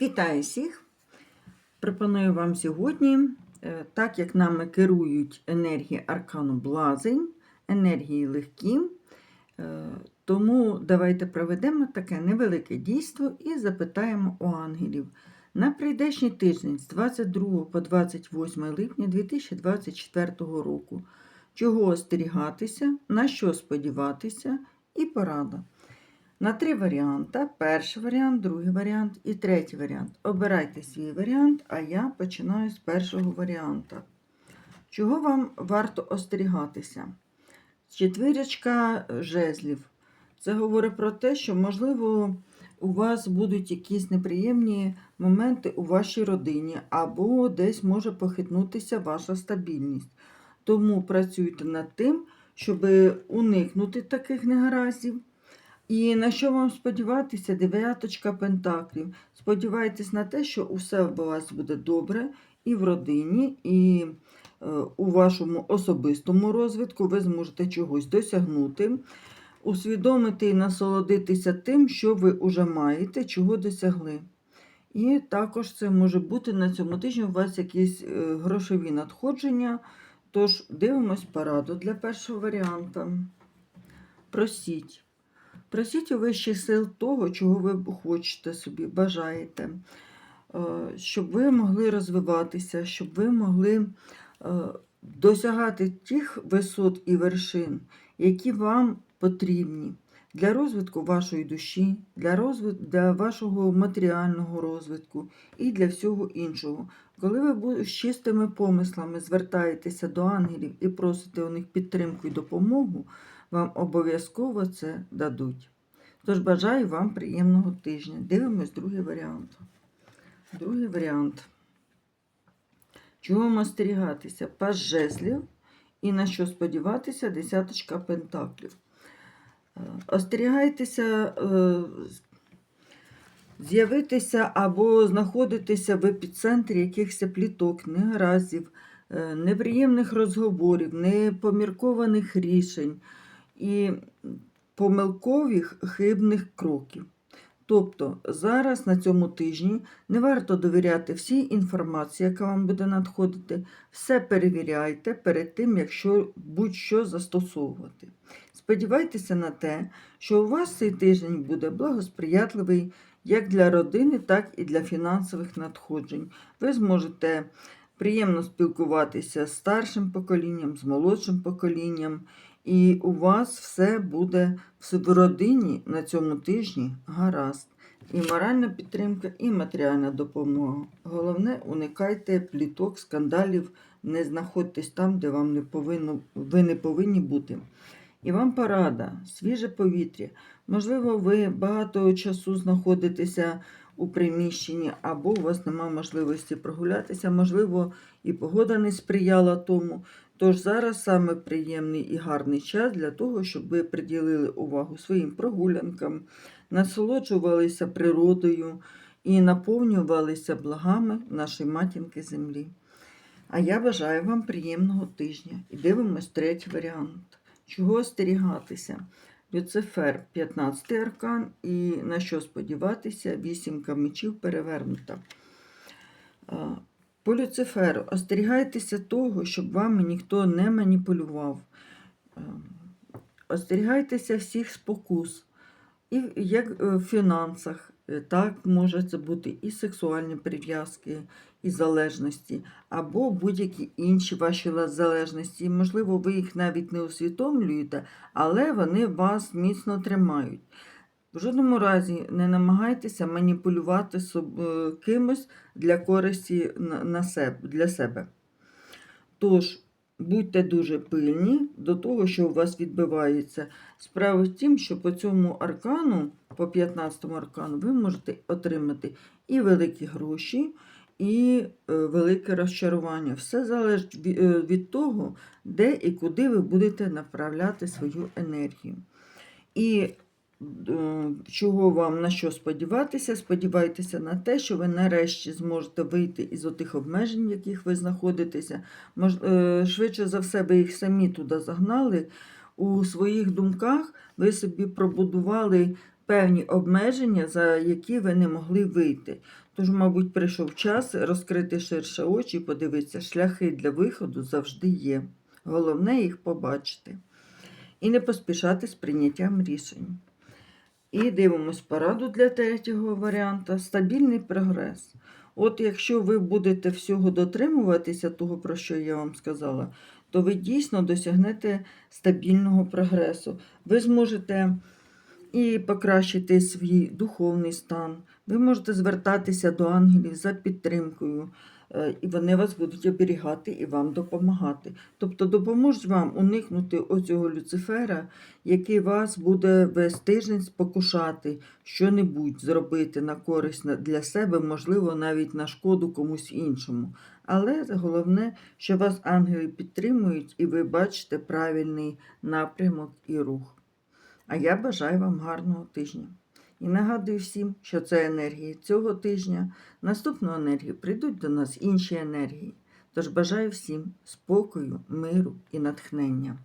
Вітаю всіх! Пропоную вам сьогодні, е, так як нами керують енергії аркану Блазень, енергії легкі, е, тому давайте проведемо таке невелике дійство і запитаємо у ангелів. На прийдешній тиждень з 22 по 28 липня 2024 року. Чого остерігатися, на що сподіватися і порада. На три варіанти. Перший варіант, другий варіант і третій варіант. Обирайте свій варіант, а я починаю з першого варіанта. Чого вам варто остерігатися? Четвірочка жезлів. Це говорить про те, що, можливо, у вас будуть якісь неприємні моменти у вашій родині, або десь може похитнутися ваша стабільність. Тому працюйте над тим, щоб уникнути таких негараздів. І на що вам сподіватися? Дев'яточка пентаклів. Сподівайтесь на те, що усе у вас буде добре і в родині, і е, у вашому особистому розвитку ви зможете чогось досягнути, усвідомити і насолодитися тим, що ви вже маєте, чого досягли. І також це може бути на цьому тижні у вас якісь е, грошові надходження. Тож дивимось пораду для першого варіанта. Просіть. Просіть у вищих сил того, чого ви хочете собі, бажаєте, е, щоб ви могли розвиватися, щоб ви могли е, досягати тих висот і вершин, які вам потрібні для розвитку вашої душі, для, розвитку, для вашого матеріального розвитку і для всього іншого. Коли ви з чистими помислами звертаєтеся до ангелів і просите у них підтримку і допомогу, вам обов'язково це дадуть. Тож бажаю вам приємного тижня. Дивимось другий варіант. Другий варіант. Чого остерігатися? Пас жезлів і на що сподіватися десяточка пентаклів. Е, Остерігайтеся е, з'явитися або знаходитися в епіцентрі якихось пліток, негараздів, е, неприємних розговорів, непоміркованих рішень і помилкових хибних кроків. Тобто зараз на цьому тижні не варто довіряти всій інформації, яка вам буде надходити. Все перевіряйте перед тим, якщо будь-що застосовувати. Сподівайтеся на те, що у вас цей тиждень буде благосприятливий як для родини, так і для фінансових надходжень. Ви зможете приємно спілкуватися з старшим поколінням, з молодшим поколінням, і у вас все буде в родині на цьому тижні гаразд. І моральна підтримка, і матеріальна допомога. Головне, уникайте пліток, скандалів, не знаходьтесь там, де вам не повинно, ви не повинні бути. І вам порада, свіже повітря. Можливо, ви багато часу знаходитеся у приміщенні, або у вас немає можливості прогулятися, можливо, і погода не сприяла тому. Тож зараз саме приємний і гарний час для того, щоб ви приділили увагу своїм прогулянкам, насолоджувалися природою і наповнювалися благами нашої матінки землі. А я бажаю вам приємного тижня і дивимось третій варіант. Чого остерігатися? Люцифер 15 аркан і на що сподіватися, вісімка мечів перевернута. По Люциферу остерігайтеся того, щоб вами ніхто не маніпулював. Е, Остерігайтеся всіх спокус, і як е, в фінансах, е, так може це бути і сексуальні прив'язки, і залежності, або будь-які інші ваші залежності. Можливо, ви їх навіть не усвідомлюєте, але вони вас міцно тримають. В жодному разі не намагайтеся маніпулювати е, кимось для користі на- себе, для себе. Тож, будьте дуже пильні до того, що у вас відбувається. Справа в тім, що по цьому аркану, по 15 аркану, ви можете отримати і великі гроші, і е, велике розчарування. Все залежить е, від того, де і куди ви будете направляти свою енергію. І чого вам на що сподіватися? Сподівайтеся на те, що ви нарешті зможете вийти із отих обмежень, в яких ви знаходитеся. Е, швидше за все, ви їх самі туди загнали. У своїх думках ви собі пробудували певні обмеження, за які ви не могли вийти. Тож, мабуть, прийшов час розкрити ширше очі і подивитися, шляхи для виходу завжди є. Головне їх побачити. І не поспішати з прийняттям рішень. І дивимось пораду для третього варіанта стабільний прогрес. От якщо ви будете всього дотримуватися того, про що я вам сказала, то ви дійсно досягнете стабільного прогресу. Ви зможете і покращити свій духовний стан. Ви можете звертатися до ангелів за підтримкою, і вони вас будуть оберігати і вам допомагати. Тобто допоможуть вам уникнути оцього Люцифера, який вас буде весь тиждень спокушати, що-небудь зробити на користь для себе, можливо, навіть на шкоду комусь іншому. Але головне, що вас ангели підтримують, і ви бачите правильний напрямок і рух. А я бажаю вам гарного тижня. І нагадую всім, що це енергії цього тижня. Наступного енергію прийдуть до нас інші енергії. Тож бажаю всім спокою, миру і натхнення.